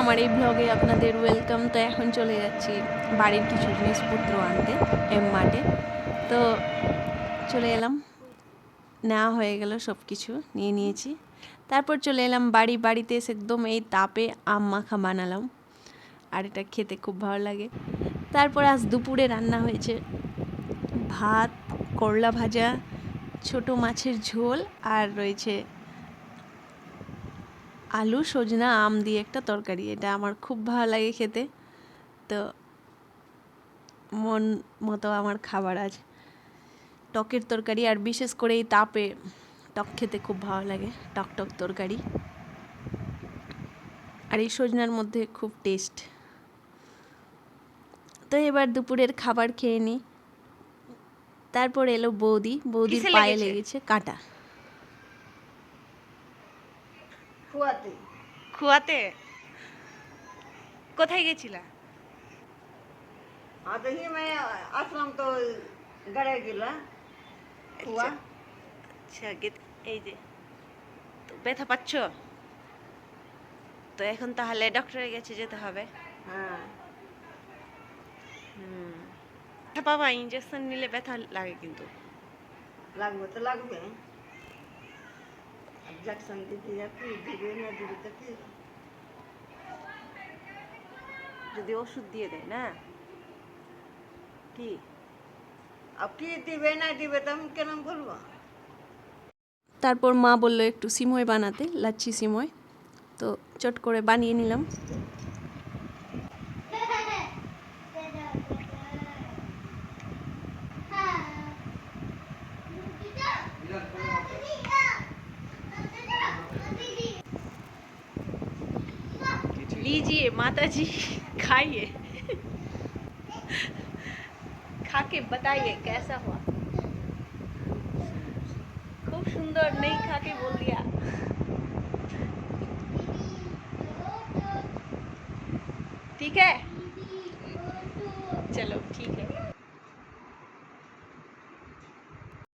আমার এই ব্লগে আপনাদের ওয়েলকাম তো এখন চলে যাচ্ছি বাড়ির কিছু জিনিসপত্র আনতে, এম মাঠে তো চলে এলাম। নেওয়া হয়ে গেল সব কিছু নিয়ে নিয়েছি। তারপর চলে এলাম বাড়ি। বাড়িতে এসে একদম এই তাপে আম মাখা বানালাম। আর এটা খেতে খুব ভালো লাগে। তারপর আজ দুপুরে রান্না হয়েছে ভাত, করলা ভাজা, ছোট মাছের ঝোল আর রয়েছে আলু সজনা আম দিয়ে একটা তরকারি। এটা আমার খুব ভালো লাগে খেতে। তো মন মতো আমার খাবার আজ। টকের তরকারি আর বিশেষ করে এই তাপে টক খেতে খুব ভালো লাগে টক টক তরকারি। আর এই সজনার মধ্যে খুব টেস্ট তো এবার দুপুরের খাবার খেয়ে নিই তারপর এলো বৌদি। বৌদির পায়ে লেগেছে? লেগেছে কাটা। খুয়াতে। খুয়াতে? কোথায় গেছিলা? আদহি আসলাম তো গড়ে আচ্ছা। আচ্ছা, গেলা। এই যে তো ব্যথা পাচ্ছ? তো এখন তাহলে ডক্টরে গেছে যেতে হবে। হ্যাঁ। হুম। বাবা ইঞ্জেকশন নিলে ব্যথা লাগে কিন্তু। লাগবে তো লাগবে। জ্যাকসন দিদি আপনি দিবে না দিবে তাকে যদি ওষুধ দিয়ে দেয়, না? কি? আপনি দিবে না দিবে তখন আমি কেন বলব? তারপর মা বলল, একটু সিময় বানাতে, লাচ্ছি সিময় তো চট করে বানিয়ে নিলাম। लीजिए माता जी खाइए। खा के बताइए कैसा हुआ? खूब सुंदर, नहीं खा के बोल दिया। ठीक है? चलो, ठीक है।